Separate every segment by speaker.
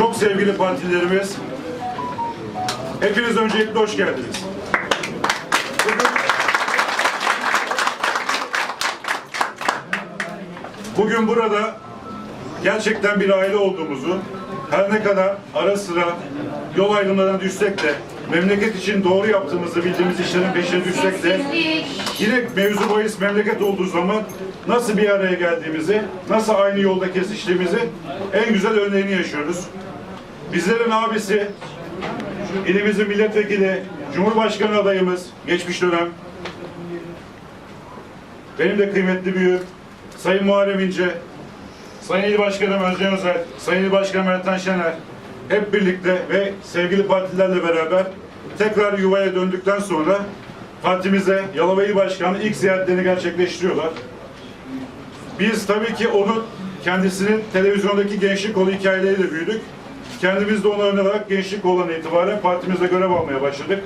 Speaker 1: çok sevgili partilerimiz, hepiniz öncelikle hoş geldiniz. Bugün, bugün burada gerçekten bir aile olduğumuzu, her ne kadar ara sıra yol ayrımlarına düşsek de, memleket için doğru yaptığımızı bildiğimiz işlerin peşine düşsek de, yine mevzu bahis memleket olduğu zaman nasıl bir araya geldiğimizi, nasıl aynı yolda kesiştiğimizi en güzel örneğini yaşıyoruz. Bizlerin abisi, ilimizin milletvekili, Cumhurbaşkanı adayımız, geçmiş dönem, benim de kıymetli büyüğüm, Sayın Muharrem İnce, Sayın İl Başkanım Özcan Özel, Sayın İl Başkanım Ertan Şener, hep birlikte ve sevgili partilerle beraber tekrar yuvaya döndükten sonra partimize Yalova İl Başkanı ilk ziyaretlerini gerçekleştiriyorlar. Biz tabii ki onun kendisinin televizyondaki gençlik kolu hikayeleriyle büyüdük. Kendimiz de ona örnek olarak gençlik kolundan itibaren partimizde görev almaya başladık.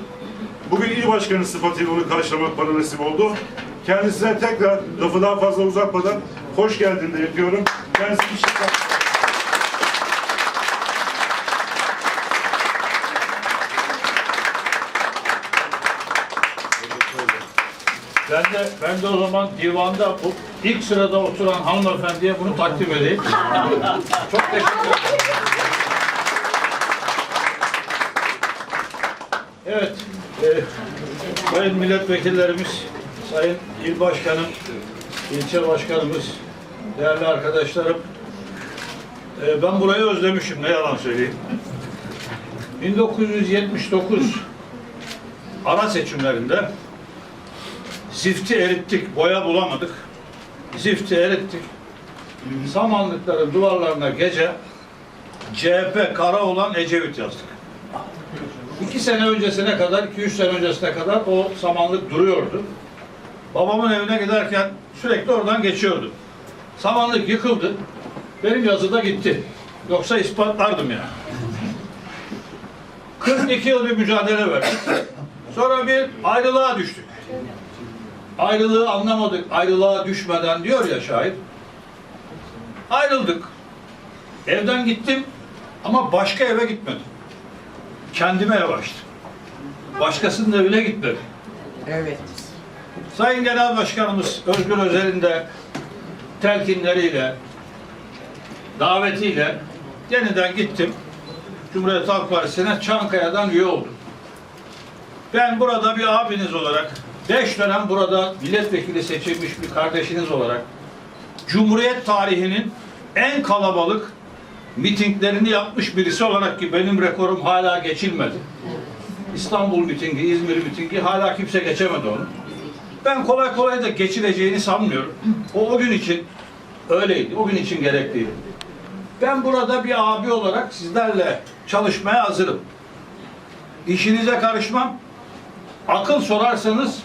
Speaker 1: Bugün il başkanı sıfatıyla onu karşılamak bana nasip oldu. Kendisine tekrar lafı daha fazla uzatmadan hoş geldin de yapıyorum. Kendisi bir şey
Speaker 2: Ben de ben de o zaman divanda bu ilk sırada oturan hanımefendiye bunu takdim edeyim. Çok teşekkür ederim. Evet, e, sayın milletvekillerimiz, sayın il başkanım, ilçe başkanımız, değerli arkadaşlarım, e, ben burayı özlemişim, ne yalan söyleyeyim. 1979 ara seçimlerinde Zifti erittik, boya bulamadık. Zifti erittik. Samanlıkların duvarlarına gece CHP kara olan Ecevit yazdık. İki sene öncesine kadar, iki üç sene öncesine kadar o samanlık duruyordu. Babamın evine giderken sürekli oradan geçiyordu. Samanlık yıkıldı. Benim yazı da gitti. Yoksa ispatlardım ya. 42 yıl bir mücadele verdik. Sonra bir ayrılığa düştük. Ayrılığı anlamadık, ayrılığa düşmeden diyor ya şair. Ayrıldık. Evden gittim ama başka eve gitmedim. Kendime ev açtım. Başkasının evine gitmedim.
Speaker 3: Evet.
Speaker 2: Sayın Genel Başkanımız Özgür Özel'in de telkinleriyle, davetiyle yeniden gittim. Cumhuriyet Halk Partisi'ne Çankaya'dan üye oldum. Ben burada bir abiniz olarak, beş dönem burada milletvekili seçilmiş bir kardeşiniz olarak, Cumhuriyet tarihinin en kalabalık mitinglerini yapmış birisi olarak ki benim rekorum hala geçilmedi. İstanbul mitingi, İzmir mitingi hala kimse geçemedi onu. Ben kolay kolay da geçileceğini sanmıyorum. O o gün için öyleydi, o gün için gerekliydi. Ben burada bir abi olarak sizlerle çalışmaya hazırım. İşinize karışmam. Akıl sorarsanız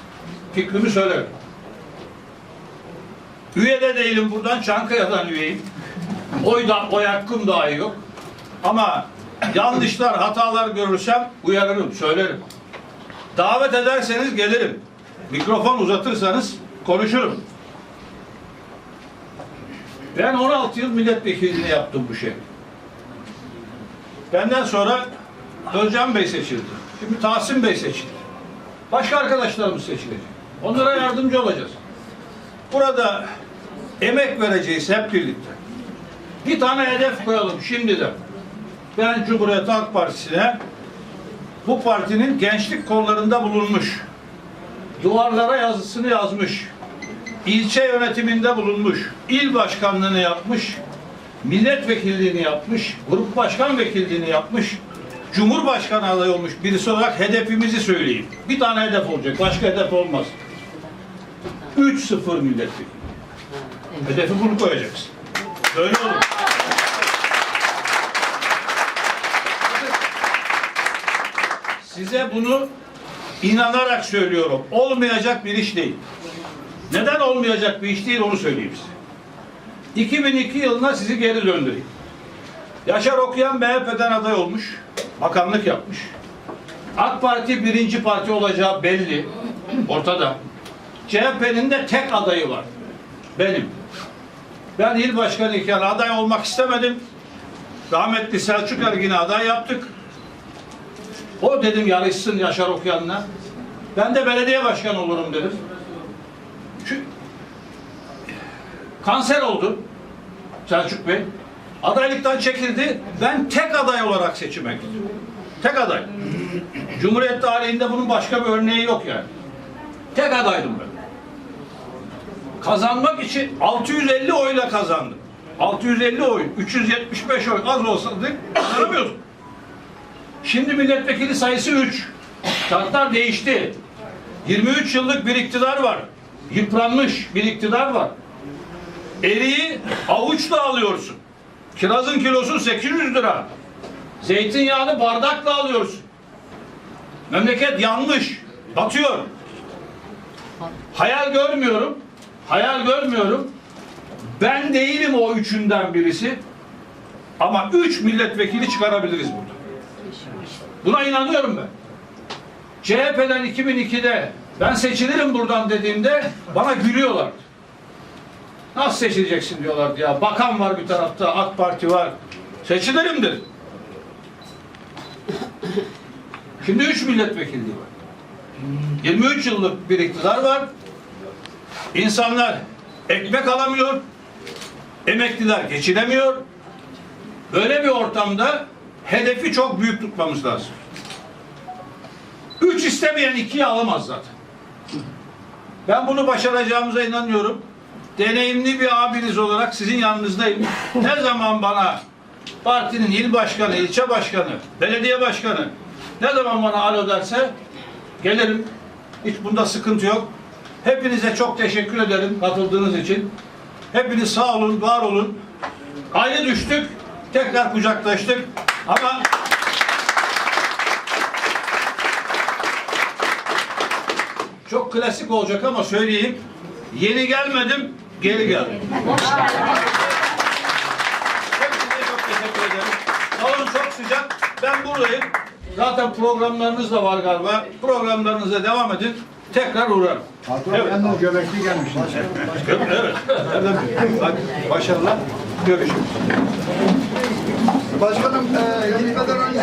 Speaker 2: fikrimi söylerim. Üye de değilim buradan, Çankaya'dan üyeyim. Oy da, oy hakkım dahi yok. Ama yanlışlar, hatalar görürsem uyarırım, söylerim. Davet ederseniz gelirim. Mikrofon uzatırsanız konuşurum. Ben 16 yıl milletvekilliğini yaptım bu şey. Benden sonra Özcan Bey seçildi. Şimdi Tahsin Bey seçildi. Başka arkadaşlarımız seçilecek. Onlara yardımcı olacağız. Burada emek vereceğiz hep birlikte. Bir tane hedef koyalım şimdiden. Ben Cumhuriyet Halk Partisi'ne bu partinin gençlik kollarında bulunmuş, duvarlara yazısını yazmış, ilçe yönetiminde bulunmuş, il başkanlığını yapmış, milletvekilliğini yapmış, grup başkan vekilliğini yapmış, cumhurbaşkanı adayı olmuş birisi olarak hedefimizi söyleyeyim. Bir tane hedef olacak, başka hedef olmaz. 3-0 milletvekili. Hedefi bunu koyacaksın. Böyle olur. Size bunu inanarak söylüyorum. Olmayacak bir iş değil. Neden olmayacak bir iş değil onu söyleyeyim size. 2002 yılına sizi geri döndüreyim. Yaşar Okuyan MHP'den aday olmuş. Bakanlık yapmış. AK Parti birinci parti olacağı belli. Ortada. CHP'nin de tek adayı var. Benim. Ben il başkanı iken aday olmak istemedim. Rahmetli Selçuk Ergin'e aday yaptık. O dedim yarışsın Yaşar Okuyan'la. Ben de belediye başkanı olurum dedim. Şu, kanser oldu Selçuk Bey. Adaylıktan çekildi. Ben tek aday olarak seçime gittim. Tek aday. Cumhuriyet tarihinde bunun başka bir örneği yok yani. Tek adaydım ben. Kazanmak için 650 oyla kazandım. 650 oy, 375 oy az olsaydı kazanamıyorduk. Şimdi milletvekili sayısı 3. Şartlar değişti. 23 yıllık bir iktidar var. Yıpranmış bir iktidar var. Eriği avuçla alıyorsun. Kirazın kilosu 800 lira. Zeytinyağını bardakla alıyorsun. Memleket yanmış. Batıyor. Hayal görmüyorum. Hayal görmüyorum. Ben değilim o üçünden birisi. Ama üç milletvekili çıkarabiliriz burada. Buna inanıyorum ben. CHP'den 2002'de ben seçilirim buradan dediğimde bana gülüyorlardı. Nasıl seçileceksin diyorlardı ya. Bakan var bir tarafta, AK Parti var. Seçilirim dedim. Şimdi üç milletvekilliği var. 23 yıllık bir iktidar var. İnsanlar ekmek alamıyor. Emekliler geçinemiyor. Böyle bir ortamda hedefi çok büyük tutmamız lazım. Üç istemeyen ikiyi alamaz zaten. Ben bunu başaracağımıza inanıyorum. Deneyimli bir abiniz olarak sizin yanınızdayım. Ne zaman bana partinin il başkanı, ilçe başkanı, belediye başkanı ne zaman bana alo derse gelirim. Hiç bunda sıkıntı yok. Hepinize çok teşekkür ederim katıldığınız için. Hepiniz sağ olun, var olun. Ayrı düştük, tekrar kucaklaştık. Ama çok klasik olacak ama söyleyeyim. Yeni gelmedim, geri geldim. Hepinize çok teşekkür ederim. Salon çok sıcak. Ben buradayım. Zaten programlarınız da var galiba. Programlarınıza devam edin. Tekrar uğrarım.
Speaker 3: Patron
Speaker 2: Evet.
Speaker 3: yalnız göbekli gelmiş.
Speaker 2: Evet. Hadi başarılar. Görüşürüz.
Speaker 3: Başkanım e, gitmeden önce